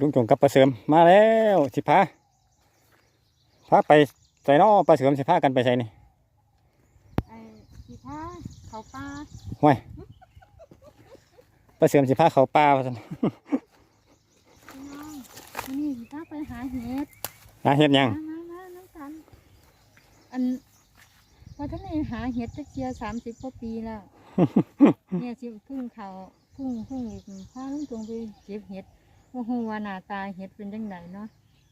ลุงจงกับปลาเสริมมาแล้วสิพาพาไปใส่นอปลาเสริมสิพากันไปใส่นี่ไอ้กีท่าเขาปลาห้วยปลาเสริมสิพาเขาป่าว่าซั่นพี่น้องวันนี้กีท่าไปหาเห็ดหาเฮ็ดหยังมามามาน้ำกันอันว่าท่านเองหาเห็ดตะเคียสามสิบกว่าปีแล้วเนี่ยสิเพึ่งเขาเพึ่งเพึ่งอีกพาลุงตรงไปเก็บเห็ด ว่าฮู้ว่าหน้าตาเห็ดเป็นจังไดเนาะ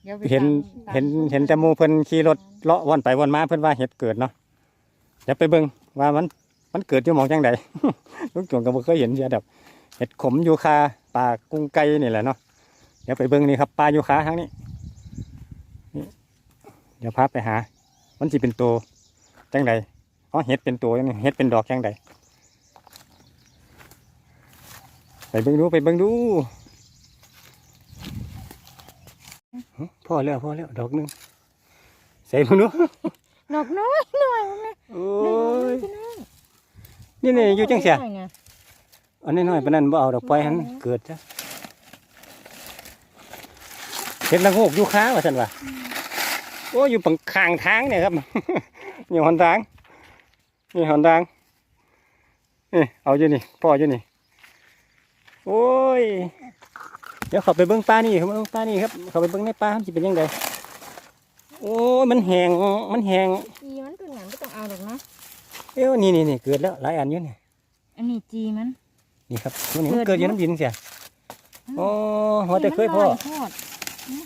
เดี๋ยวไปเห็นตามเห็นตามเห็นแต่หมูเพิ่นขี่รถเลาะวนไปวนมาเพิ่นว่าเฮ็ดเกิดเนาะเดี๋ยวไปเบิ่งว่ามันมันเกิดอยู่หมองจังใดลุงจงก็บ่เคยเห็นเสียดอกเห็ดขมยูคาป่ากุ้งไก่นี่แหละเนาะเดี๋ยวไปเบิ่งนี่ครับป่ายูคาทางนี้นี่เดี๋ยวพาไปหา มันสิเป็นตัวจังใดอ๋อเห็ดเป็นตัวจังนี้เห็ดเป็นดอกจังใดไปเบิ่งดูไปเบิ่งดู พ่อแล้วพ่อแล้วดอกหนึงใส่มาดูดอกน้อยหน่อยนะโอ้ได้ดอกน้อยพี่น้องยนี่นี่อยู่จังเสียน้อยนะอันนี้น้อยปานนั้นบ่เอาดอกปล่อยหันเกิดจ้ะเห็ดละโงกอยู่ค้าว่าซั่นว่าโอ้อยู่ปังข้างทางเนี่ยครับนี่หนทางนี่หนทางนี่เอาอยู่นี่พ่ออยู่นี่โอ้ย เดี๋ยวเข้าไปเบิ่งปลานี่เข้าไปเบิ่งปลานี่ครับ เข้าไปเบิ่งในปลามันสิเป็นยังไงโอ้ยมันแห้งมันแห้งจีมันเป็นหยังก็ต้องเอาดอกเนาะเอ้ยนี่นี่นี่เกิดแล้วหลายอันอยู่นี่อันนี้จีมันนี่ครับตัวนี้มันเกิเกิดดอยู่เนอะน้ำดินเสียโอ้หัวแต่เคยพ่อนี่มันลอยโพดนี่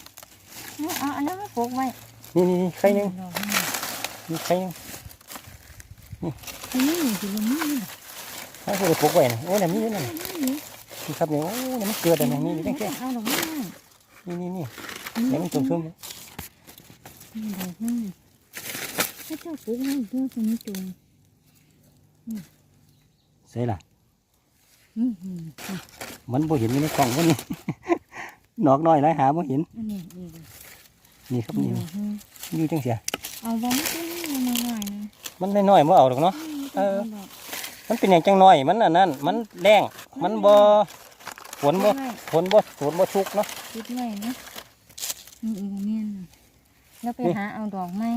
นี่เอาอันนั้นมาปลูกไว้นี่นี่นี่ไข่หนึงดอกนี่นี่ไข่หนึงนี่สิลนี่ให้พวกเราปลูกไว้นะโอ้ยน้ำนี่นั่ นน่ะนี่ครับนี่โอ้ยน้ำมันเกิดอะไรนี่นี่จังแค่เอาดอกนี่นี่นี่นี่นี่นี่มันจุ่มซุ่มนี่ดอกนี่ให้เจ้าปลูกไว้เพื่อจะมีจุ่มใส่ละอือหือมันบ่เห็นอยู่ในกล่องวันนี้หนอกน้อยหลายหาบ่เห็นอันนี้นี่นี่ครับนี่นี่ดอกนี่อยู่จังเสียเอาบ้องตัวนี้มาหน่อยนะมันน้อยๆบ่เอาดอกเนาะเออ มันเป็นอย่างจังน้อยมันอันนั้นมันแดงมันบ่ฝนบ่ฝนบ่ฝนบ่ชุกเนาะคิดไว้นะนี่อีกเมียนน่ะแล้วไปนี่หาเอาดอกไม้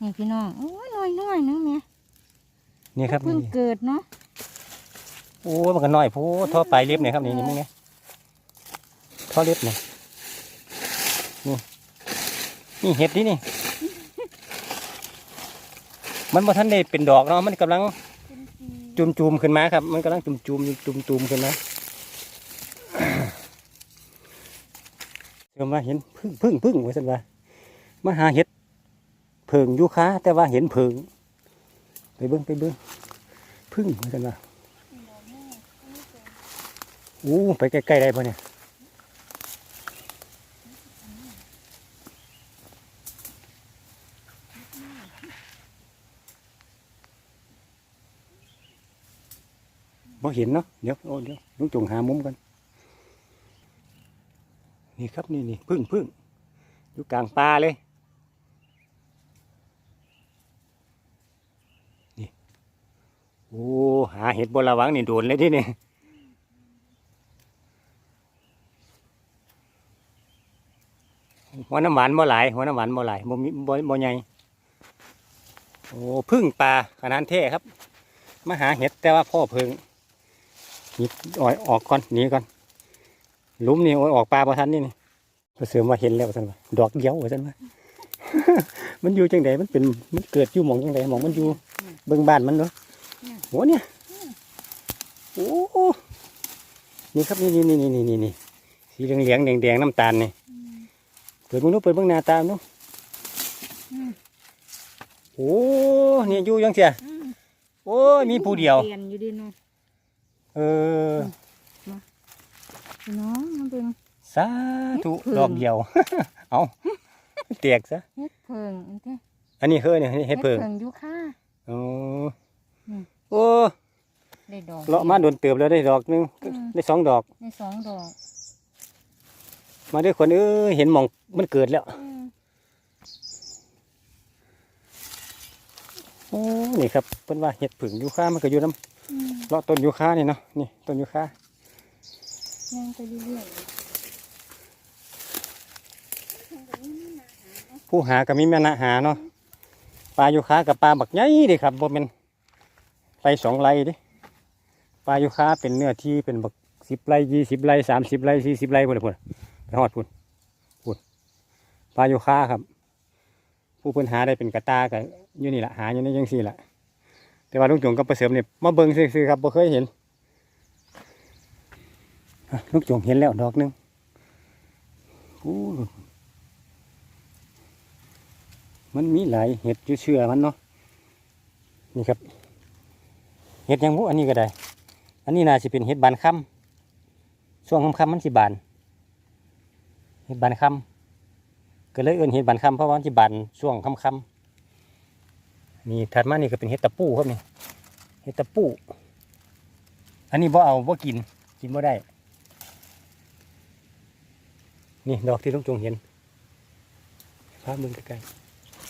นี่พี่น้องโอ้ยน้อยน้อยๆนะแม่นี่ครับเพิ่งนี่เกิดเนาะโอ้ยมันก็น้อยโพูท่อปลายเล็บเนี่ยครับนี่นี่มึงไงท่อเล็บเนี่ยนี่นี่เห็ดดินี่ มันบ่ทันได้เป็นดอกเนาะมันกำลังเป็น จุ่มๆขึ้นมาครับ มันกำลังจุ่มๆจุ่มๆขึ้นมาเชื่อมาเห็นพึ่งพึ่งพึ่งว่สันว่ามาหาเห็ดเพิงยูค้าแต่ว่าเห็นเพิงไปเบิ้งไปเบิ้งพึ่งว่สันว่าอู้ไปใกล้ๆได้ปะเนี่ย บ่เห็นเนาะเดี๋ยวโอ้เดี๋ยวลุงจงหามุมกัน นี่ครับนี่นี่พึ่งพึ่งอยู่กลางป่าเลยนี่โอ้หาเห็ดบนระวังนี่โดนเลยที่นี่หัวน้ำหวานบ่หลายหัวน้ำหวานบ่หลายบ่มีบ่บ่ใหญ่โอ้พึ่งปลาขนาดเท่ครับมาหาเห็ดแต่ว่าพ่อเพิง ยิบออยออกก่อนหนีก่อนหลุมนี่โอ้ยออกปลาบ่ทันนี่นี่พอเสือมาเห็นแล้วว่าซั่นว่าดอกเดียวว่าซั่นว่ามันอยู่จังไดมันเป็นมันเกิดอยู่หมองจังไดหมองมันอยู่เบิ่งบ้านมันเนาะโหเนี่ยโอ้นี่ครับนี่นี่นี่นี่นี่นี่สีเหลืองเหลืองแดงแดงๆน้ำตาลนี่เปิดเบิ่งดูเปิดเบิ่งหน้าตามดูอืมโอ้เนี่ยอยู่ยังเสียอืมโอ้ยมีผู้เดียวเปลี่ยนอยู่ดีเนาะ เออพี่น้องมันเป็น สาธุเพิ่ง ดอกเดียว เอาเตียกซะ เฮ็ดเพิงอันนี้อันนี้เฮ้ยเนี่ยเฮ็ดเพิงอยู่ค่ะ โอ้อืม โอ้ได้ดอกเลาะมาโดนเติบแล้วได้ดอกหนึงอืม ได้สองดอก ได้สองดอกมาด้วยคนเอ้ยเห็นหมองมันเกิดแล้ว อืมโอ้นี่ครับเพิ่นว่าเห็ดผึ่งยูคามันก็อยู่น้อืมำ เลาะต้นยูคานี่เนาะนี่ต้นยูคาย่างไปเรื่อยผู้หากับมีแม่นาหาเนาะปลายูคากับปลาบักใหญ่ดิครับบ่เป็นไรสองไรดิปลายูคาเป็นเนื้อที่เป็นบักสิบไรยี่สิบไรสามสิบไรสี่สิบไรพุ่นพุ่นไปหอดพุ่นพุ่นปลายูคาครับ ผู้พิ่นหาได้เป็นกระตากับยู่นี่แหละหาอยู่นี่ยังสี่แหละ แต่ว่าลุงจงกับประเสริมเนี่ยมาเบิ่งซื่อๆครับบ่เคยเห็นลุงจงเห็นแล้วดอกหนึงอู้มันมีหลายเห็ดอยู่เชื่อมันเนาะนี่ครับเห็ดยังบุอันนี้ก็ได้ อันนี้น่าจะเป็นเห็ดบานค่ำช่วงค่ำๆมันสิบานเห็ดบานค่ำก็เลยเอิ้นเห็ดบานคำเพราะว่ามันสิบานช่วงค่ำ ๆนี่ถัดมานี่ก็เป็นเห็ดตะปูครับนี่เห็ดตะปู อันนี้บ่เอาบ่กิน กินบ่ได้ นี่ดอกที่ลุงจงเห็นภาพมึงใกล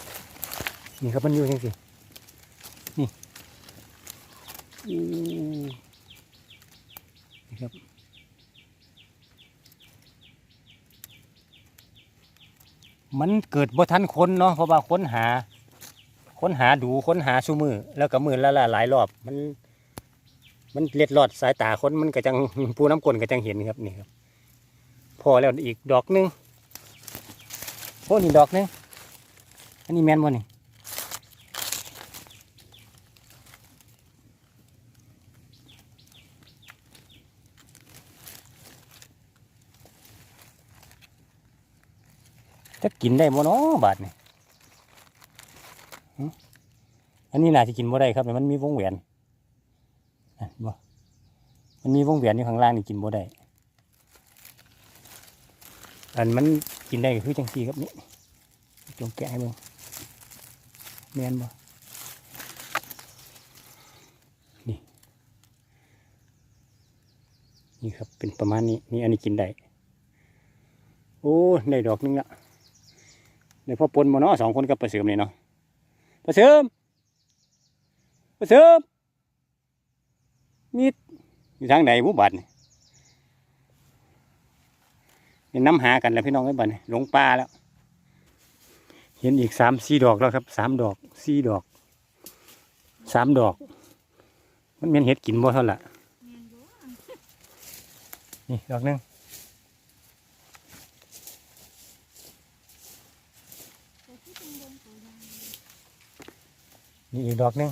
ๆนี่ครับมันอยู่จังสินี่อู้นี่ครับมันเกิดบ่ทันคนเนาะเพราะว่าค้นหา ค้นหาดูค้นหาชูมือ แล้วก็มือละละหลายรอบ มัน มันเล็ดลอดสายตาคนมันก็จังปูน้ำกลนก็จังเห็นครับนี่ครับ พอแล้วอีกดอกหนึงโอ้นี่ดอกหนึงอันนี้แมนบ่นี่จะกินได้บ่เนาะบาดนี่ อันนี้น่าจะกินบ่ได้ครับมันมีวงแหวนบ่มันมีวงแหวนอยู่ข้างล่างนี่กินบ่ได้ อันมันกินได้ก็คือจังซี่ครับนี่จงแกะให้เบิ่งแมนบ่นี่นี่ครับเป็นประมาณนี้นี่อันนี้กินได้โอ้ได้ดอกนึงละได้พ่อปนมาเนาะสองคนกับประเสริมนี่เนาะ ประเสริมประเสริมมีดอยู่ทางไหนบุบัดนี่นี่น้ำหากันแล้วพี่น้องไอ้บัดนหลงป่าแล้ว เห็นอีกสามสี่ดอกแล้วครับสามดอกสี่ดอกสามดอก มันเป็นเห็ดกินบ่เท่าไหร่นี่ดอกหนึง นี่อีกดอกหนึง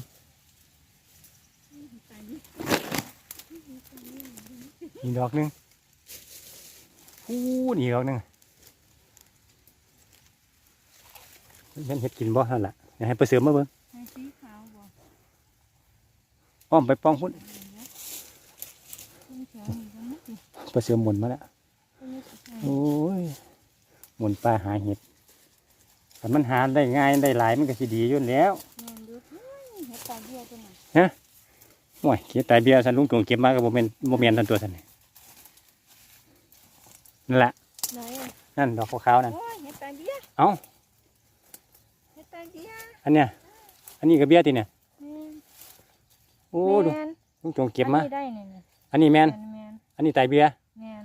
อีกดอกหนึงอู้นี่ดอกหนึงมันเห็ดกินบ่เท่าไหร่อยากให้ไปเสริมมาเบิ่งให้สีขาวบ่อ้อมไปป้องพุ่นสีเขียวนี่ก็ไม่สิไปเสริมหมุนมาแล้วก็ไม่สิใช่โอ้ยหมุนปลาหาเห็ดแต่มันหาได้ง่ายได้หลายมันก็สิดีอยู่แล้วแม่นดูเฮ้ย เห็ดตาเบี้ยตัวน่ะโอ้ยเก็บตายเบี้ยสันลุงจงเก็บมาก็บ่แม่นบ่แม่นทันตัวสันนี่นั่นแหละไหนอะนั่นดอกขาวๆนั่น โอ้ยเห็ดตาเบี้ยเอ้า เห็ดตาเบี้ยอันเนี้ย อันนี้ก็เบี้ยติเนี่ยแม่นโอ้ดูแม่นลุงจงเก็บมา อันนี้ได้นี่นี่อันนี้แม่นอันนี้แม่นอันนี้ตายเบี้ยแม่น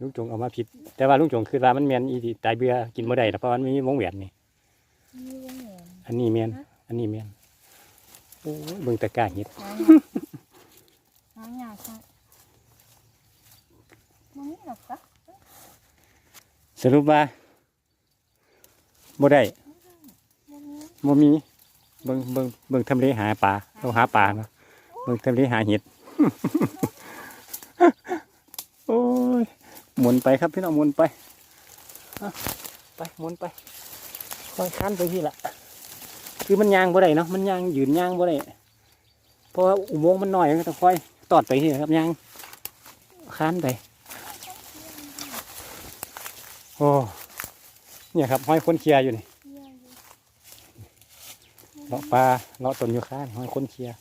ลุงจงเอามาผิด แต่ว่าลุงจงคือว่ามันแมนอีที่ตายเบื่อกินบ่ได้หรอกเพราะว่ามันมีวงแหวนนี่มีวงแหวน อันนี้แมนฮะอันนี้แมน โอ้ยเบิ่งตะกร้าเห็ดหางหางยากค่ะมันนี่หรอกจ้ะสรุปว่าบ่ได้มันนี่บ่มีเบิ่งเบิ่งเบิ่งทำเลหาปลาเราหาปลาเนาะเบิ่งทำเลหาเห็ด โอ้ยหมุนไปครับพี่น้องหมุนไปอะไปหมุนไปค่อยค้านไปที่ละ คือมันยางบ่ได้เนาะมันยางยืนยางบ่ได้เพราะว่าอุโมงค์มันน้อยก็ต้องค่อยตอดไปที่ครับยางค้านไปโอ้เนี่ยครับห้อยคนเคลียร์อยู่นี่เบี้ยอยู่เลาะปลาเลาะต้นยูคาห้อยคนเคลียร์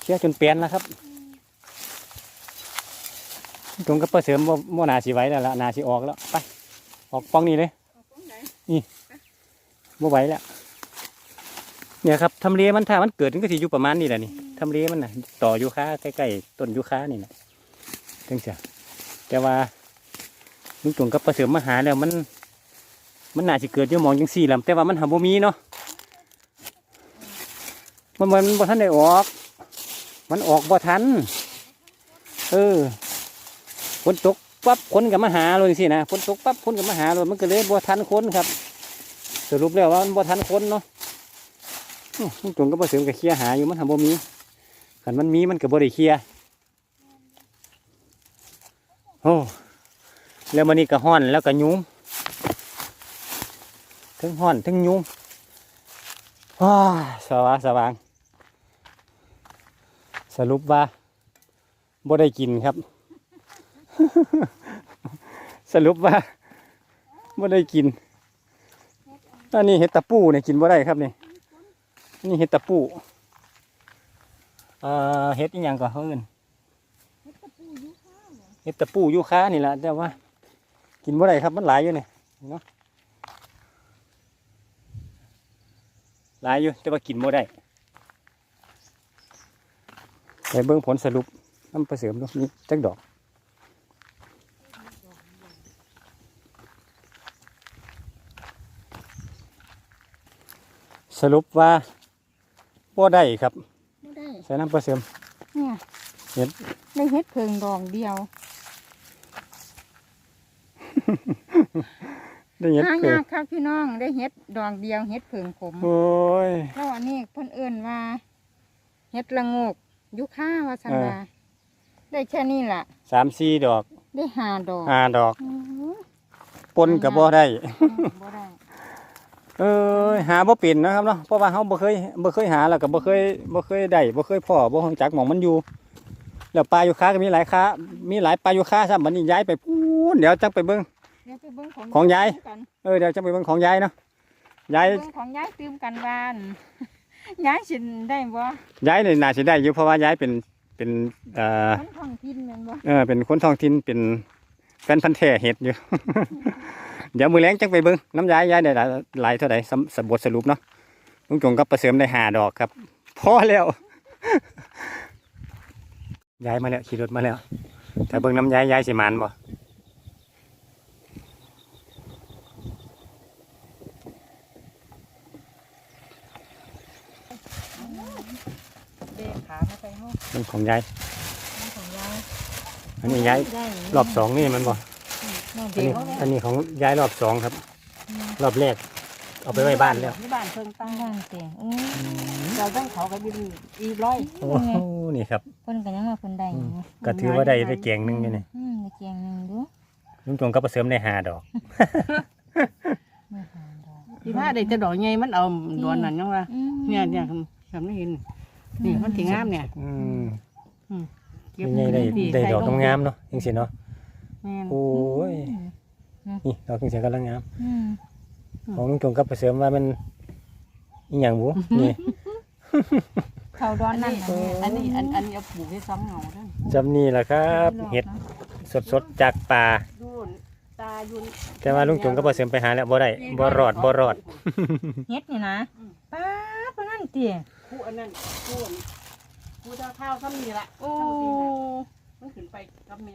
เคลียร์จนเปลี่ยนแล้วครับตรงกับเปิดเสริมว่าว่านาสีไว้แล้วละนาสีออกแล้วไปออกป้องนี่เลยเอาตรงไหนว่าไหวแล้ว เนี่ยครับทำเลมันถ้ามันเกิดมันก็สิอยู่ประมาณนี้แหละนี่ทำเลมันน่ะต่อยูคาใกล้ๆต้นยูคานี่นะจังเสียแต่ว่าลุงตรงกับปิดเสริมมาหาแล้วมัน มันน่าสิเกิดยู่มองจังซี่ล่ะแต่ว่ามันหาบ่มีเนาะมันมันบ่ทันได้ออก มันออกบ่ทัน เออฝนตกปั๊บคนกับมาหาเลยสินะฝนตกปั๊บคนกับมาหาเลยมันก็เลยบ่ทันคนครับ สรุปแล้วว่ามันบ่ทันคนเนาะ อื้อลุงจงก็บ่เสริมกับเคลียหาอยู่มันหาบ่มีคันมันมีมันก็บ่ได้เคลียโอ้แล้วมันนี่ก็ฮ้อนแล้วก็ยุงทั้งฮ้อนทั้งยุงว้าสว่างสว่าง สรุปว่าบ่ได้กินครับ สรุปว่าบ่ได้กินอันนี้เห็ดตะปูเนี่ยกินบ่ได้ครับนี่ นี่เห็ดตะปูเอ่อเห็ดอีหยังก็เฮิ่นเห็ดตะปูยูคานี่แหละแต่ว่า กินบ่ได้ครับมันหลายอยู่นี่เนาะหลายอยู่แต่ว่ากินบ่ได้ไปเบิ่งผลสรุปน้ำประเสริมดูนี่จักดอกสรุปว่า บ่ได้ครับไม่ได้ใส่น้ำประเสริมเนี่ยเห็ดได้เฮ็ดเพิงดอกเดียวได้เห็ดหาเกิยาดกครับพี่น้องได้เฮ็ดดอกเดียวเฮ็ดเพิงผมโอ้ย แล้วอันนี้เพิ่นเอิ้นว่าเฮ็ดละโงกยุค่าว่าซั่นว่าได้แค่นี้ล่ะ สามสี่ดอกได้ห้าดอกห้าดอกอื้อหือปนกับบ่ได้ บ่ได้ เออหาบ่เป็นนะครับเนาะเพราะว่าเฮาบ่เคยบ่เคยหาแล้วก็บ่เคยบ่เคยได้บ่เคยพ่อบ่ฮู้จักหม่องมันอยู่แล้วปลาอยู่ค้าก็มีหลายค้ามีหลายปลาอยู่ค้าซะบัดนี้ย้ายไปพูนเดี๋ยวจังไปเบิ่งเดี๋ยวไปเบิ่งของของยายตื้มกันเออเดี๋ยวจังไปเบิ่งของยายเนาะยายเบิ่งของยายตื้มกันบ้านยายสิได้บ่ยายนี่น่าสิได้อยู่เพราะว่ายายเป็นเป็นเอ่อมันท้องถิ่นแม่นบ่เออเป็นคนท้องถิ่นเป็นแฟนพันธุ์แท้เห็ดอยู่ เดี๋ยวมือแรงจังไปเบิ้งน้ำยายยายได้หลายหลายเท่าไหร่สำสบทสรุปเนาะลุงจงก็ประเสริมได้หาดอกครับพอแล้วยายมาแล้วขี่รถมาแล้วแต่เบิ้งน้ำยายยายสิมันบ่เด้ขามาไปเฮาเรื่องของยายมันของยาย อันนี้ยายได้รอบสองนี่มันบ่น้ องอันเด็นี้กเอาแม่อันนี้ของยายรอบสองครับ รอบแรกเอาไปไว้บ้านแล้ว ที่บ้านเพิ่งตั้งบ้านเสียอืมเราต้องเขากับบินอีร้อยโอ้โหนี่ครับเพิ่นก็ยังว่าเพิ่นได้อยู่ก็ถือว่าได้ได้เกียงหนึงอยู่นี่อืมได้เกียงหนึงดูลุงจงก็ประเสริมได้หาดอก ไม่หาดอกที่ผ้าได้จะดอกใหญ่มันเอาดวนนั่นยังว่าอืมเนี่ยเนี่ยคำนี้เห็นนี่มันถึงงามเนี่ยอืมเก็บนี่ไงได้ดีได้ใส่ดอกลงามๆเนาะจังสิเนาะ แม่นโอ้ยนี่ดอกจังสิกำลังงามอืมของลุงจงกับประเสริมว่ามันอีหยังบุนี่ เขาดอนนั่นน่ะแม่อันนี้อันอันนี้เอาปลูกให้ซ้ำเงาเด้อจำนี่แหละครับ เห็ดสดๆจากป่า ดูตายุนแต่ว่าลุงจงก็ประเสริมไปหาแล้วบ่ได้บ่รอดบ่รอด เฮ็ดนี่นะป้าดปานนั้นเตี้ยคู่อันนั้นคู่อันคู่เท้าเท้าซ้ำนี่ละโอ้มันขึ้นไปกับแม่